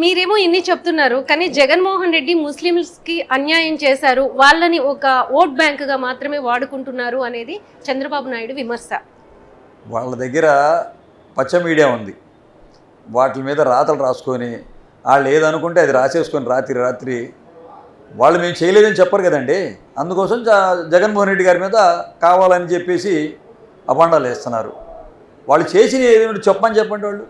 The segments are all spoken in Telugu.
మీరేమో ఇన్ని చెప్తున్నారు కానీ జగన్మోహన్ రెడ్డి ముస్లింస్కి అన్యాయం చేశారు వాళ్ళని ఒక ఓట్ బ్యాంకుగా మాత్రమే వాడుకుంటున్నారు అనేది చంద్రబాబు నాయుడు విమర్శ. వాళ్ళ దగ్గర పచ్చ మీడియా ఉంది. వాటి మీద రాతలు రాసుకొని వాళ్ళు ఏదనుకుంటే అది రాసేసుకొని రాత్రి రాత్రి వాళ్ళు మేము చేయలేదని చెప్పరు కదండి. అందుకోసం జ జగన్మోహన్ రెడ్డి గారి మీద కావాలని చెప్పేసి అపాండాలు వేస్తున్నారు. వాళ్ళు చేసిన ఏదైనా చెప్పని చెప్పండి వాళ్ళు?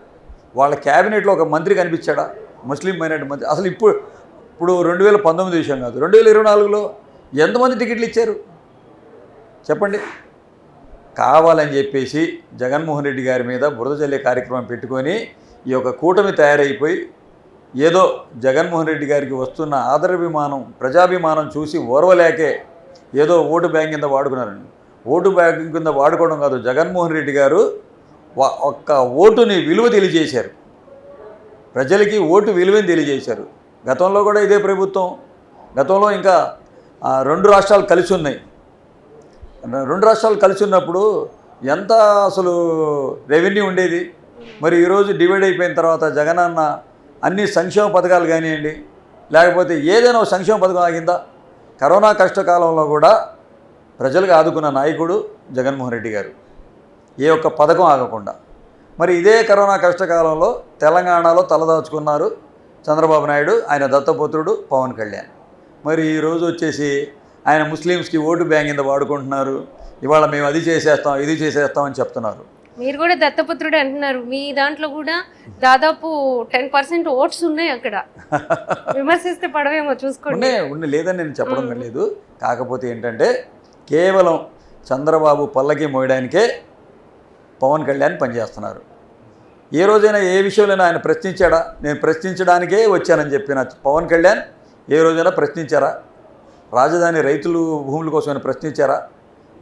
వాళ్ళ క్యాబినెట్లో ఒక మంత్రి కనిపించాడా? ముస్లిం మైనార్టీ మంత్రి. అసలు ఇప్పుడు ఇప్పుడు రెండు వేల పంతొమ్మిది విషయం కాదు. రెండు వేల ఇరవై నాలుగులో ఎంతమంది టికెట్లు ఇచ్చారు? చెప్పండి. కావాలని చెప్పేసి జగన్మోహన్ రెడ్డి గారి మీద బురద చల్లే కార్యక్రమం పెట్టుకొని ఈ యొక్క కూటమి తయారైపోయి ఏదో జగన్మోహన్ రెడ్డి గారికి వస్తున్న ఆదరాభిమానం ప్రజాభిమానం చూసి ఓర్వలేకే ఏదో ఓటు బ్యాంక్ కింద వాడుకున్నారండి. ఓటు బ్యాంక్ కింద వాడుకోవడం కాదు. జగన్మోహన్ రెడ్డి గారు ఒక్క ఓటుని విలువ తెలియజేశారు. ప్రజలకి ఓటు విలువని తెలియజేశారు. గతంలో కూడా ఇదే ప్రభుత్వం. గతంలో ఇంకా రెండు రాష్ట్రాలు కలిసి ఉన్నాయి. రెండు రాష్ట్రాలు కలిసి ఉన్నప్పుడు ఎంత అసలు రెవెన్యూ ఉండేది? మరి ఈరోజు డివైడ్ అయిపోయిన తర్వాత జగనన్న అన్ని సంక్షేమ పథకాలు కానివ్వండి లేకపోతే ఏదైనా ఒక సంక్షేమ పథకం ఆగిందా? కరోనా కష్టకాలంలో కూడా ప్రజలకు ఆదుకున్న నాయకుడు జగన్మోహన్ రెడ్డి గారు. ఏ ఒక్క పథకం ఆగకుండా. మరి ఇదే కరోనా కష్టకాలంలో తెలంగాణలో తలదాచుకున్నారు చంద్రబాబు నాయుడు ఆయన దత్తపుత్రుడు పవన్ కళ్యాణ్. మరి ఈరోజు వచ్చేసి ఆయన ముస్లిమ్స్కి ఓటు బ్యాంక్ కింద వాడుకుంటున్నారు. ఇవాళ మేము అది చేసేస్తాం ఇది చేసేస్తాం అని చెప్తున్నారు. మీరు కూడా దత్తపుత్రుడే అంటున్నారు. మీ దాంట్లో కూడా దాదాపు టెన్ పర్సెంట్ ఓట్స్ ఉన్నాయి అక్కడ. విమర్శిస్తే పడవేమో చూసుకోండి. ఉండే ఉండే లేదని నేను చెప్పడం లేదు. కాకపోతే ఏంటంటే కేవలం చంద్రబాబు పల్లకి మోయడానికే పవన్ కళ్యాణ్ పనిచేస్తున్నారు. ఏ రోజైనా ఏ విషయంలో ఆయన ప్రశ్నించాడా? నేను ప్రశ్నించడానికే వచ్చానని చెప్పిన పవన్ కళ్యాణ్ ఏ రోజైనా ప్రశ్నించారా? రాజధాని రైతులు భూముల కోసమైనా ప్రశ్నించారా?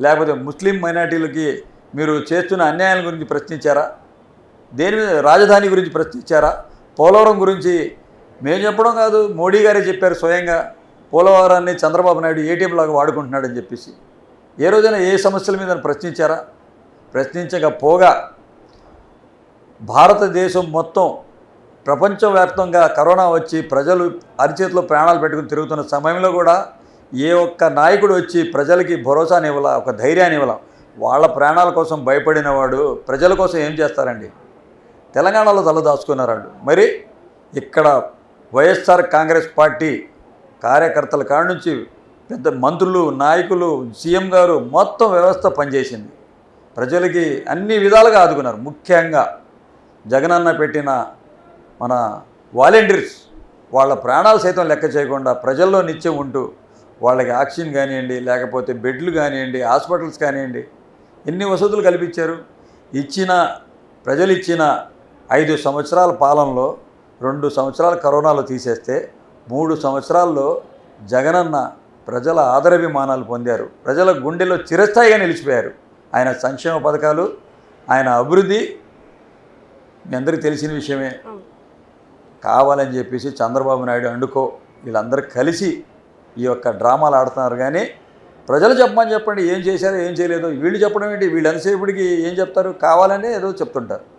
లేకపోతే ముస్లిం మైనార్టీలకి మీరు చేస్తున్న అన్యాయాల గురించి ప్రశ్నించారా? దేని మీద రాజధాని గురించి ప్రశ్నించారా? పోలవరం గురించి మేము చెప్పడం కాదు మోడీ గారే చెప్పారు స్వయంగా. పోలవరాన్ని చంద్రబాబు నాయుడు ఏటీఎం లాగా వాడుకుంటున్నాడని చెప్పేసి. ఏ రోజైనా ఏ సమస్యల మీద ప్రశ్నించారా? ప్రశ్నించకపోగా భారతదేశం మొత్తం ప్రపంచవ్యాప్తంగా కరోనా వచ్చి ప్రజలు అరిచేతిలో ప్రాణాలు పెట్టుకుని తిరుగుతున్న సమయంలో కూడా ఏ ఒక్క నాయకుడు వచ్చి ప్రజలకి భరోసాని ఇవ్వాల ఒక ధైర్యాన్ని ఇవ్వాల? వాళ్ళ ప్రాణాల కోసం భయపడిన వాడు ప్రజల కోసం ఏం చేస్తారండి? తెలంగాణలో తలదాచుకున్నారు వాళ్ళు మరి ఇక్కడ వైఎస్ఆర్ కాంగ్రెస్ పార్టీ కార్యకర్తల కాడ నుంచి పెద్ద మంత్రులు నాయకులు సీఎం గారు మొత్తం వ్యవస్థ పనిచేసింది. ప్రజలకి అన్ని విధాలుగా ఆదుకున్నారు. ముఖ్యంగా జగనన్న పెట్టిన మన వాలంటీర్స్ వాళ్ళ ప్రాణాలు సైతం లెక్క చేయకుండా ప్రజల్లో నిత్యం ఉంటూ వాళ్ళకి ఆక్సిజన్ కానివ్వండి లేకపోతే బెడ్లు కానివ్వండి హాస్పిటల్స్ కానివ్వండి ఎన్ని వసతులు కల్పించారు? ఇచ్చిన ప్రజలు ఇచ్చిన ఐదు సంవత్సరాల పాలనలో రెండు సంవత్సరాలు కరోనాలో తీసేస్తే మూడు సంవత్సరాల్లో జగనన్న ప్రజల ఆదరాభిమానాలు పొందారు. ప్రజల గుండెలో చిరస్థాయిగా నిలిచిపోయారు. ఆయన సంక్షేమ పథకాలు ఆయన అభివృద్ధి మీ అందరికీ తెలిసిన విషయమే. కావాలని చెప్పేసి చంద్రబాబు నాయుడు అండుకో వీళ్ళందరూ కలిసి ఈ యొక్క డ్రామాలు ఆడుతున్నారు కానీ ప్రజలు చెప్పమని చెప్పండి ఏం చేశారో ఏం చేయలేదో. వీళ్ళు చెప్పడం ఏంటి? వీళ్ళు ఎంతసేపటికి ఏం చెప్తారు? కావాలనే ఏదో చెప్తుంటారు.